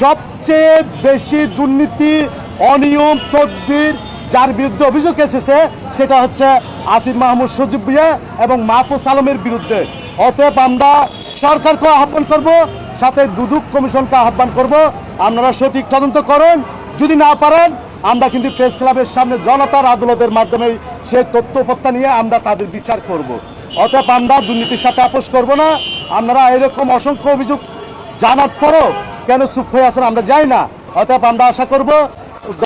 সবচেয়ে বেশি দুর্নীতি, অনিয়ম, তদবির যার বিরুদ্ধে অভিযোগ এসেছে, সেটা হচ্ছে আসিফ মাহমুদ সজিব ভুইয়া এবং মাহফুজ আলমের বিরুদ্ধে। অতএব আমরা সরকারকে আহ্বান করব, সাথে দুদুক কমিশনকে আহ্বান করব, আপনারা সঠিক তদন্ত করুন, যদি না পারেন, আমরা কিন্তু প্রেস ক্লাবের সামনে জনতার আদালতের মাধ্যমে সেই তথ্য উপত্যা নিয়ে আমরা তাদের বিচার করব। অতএব আমরা দুর্নীতির সাথে আপোষ করব না, আপনারা এরকম অসংখ্য অভিযোগ জানার পরও কেন চুপ হয়ে আছেন আমরা যাই না। অতএব আমরা আশা করব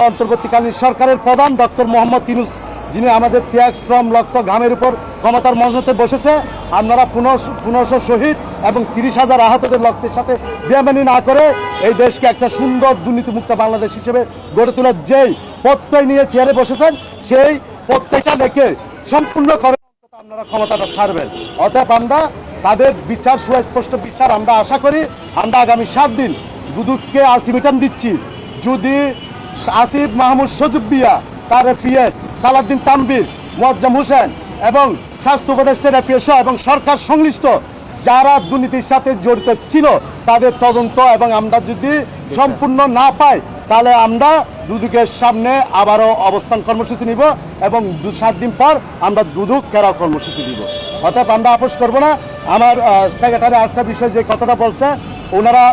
অন্তর্বর্তীকালীন সরকারের প্রধান ডক্টর মোহাম্মদ ইনুস যিনি আমাদের ত্যাগ, শ্রম, রক্ত, ঘামের উপর ক্ষমতার মঞ্চতে বসেছে, আপনারা পুনঃ পুনঃশ শহীদ এবং তিরিশ হাজার আহতদের রক্তের সাথে বেমানি না করে এই দেশকে একটা সুন্দর দুর্নীতিমুক্ত বাংলাদেশ হিসেবে গড়ে তোলার যেই প্রত্যয় নিয়ে চেয়ারে বসেছেন, সেই প্রত্যয়টা দেখে সম্পূর্ণ করে আপনারা ক্ষমতাটা ছাড়বেন। অতএব আমরা তাদের বিচার, সুস্পষ্ট বিচার আমরা আশা করি, আমরা আগামী সাত দিন দুদুককে আলটিমেটাম দিচ্ছি। যদি আসিফ মাহমুদ সজুবিয়া তার এফিএস সালাদ্দিন তানবির মোয়াজ্জম হোসেন এবং স্বাস্থ্য উপদেষ্টার এফিএস এবং সরকার সংশ্লিষ্ট যারা দুর্নীতির সাথে জড়িত ছিল, তাদের তদন্ত এবং আমরা যদি সম্পূর্ণ না পাই, তাহলে আমরা দুদুকের সামনে আবারও অবস্থান কর্মসূচি নিব এবং দু সাত দিন পর আমরা দুদুক ঘেরাও কর্মসূচি দিব অর্থাৎ আমরা আপোষ করব না। আমার সেক্রেটারি আরেকটা বিষয় যে কথাটা বলছে, ওনারা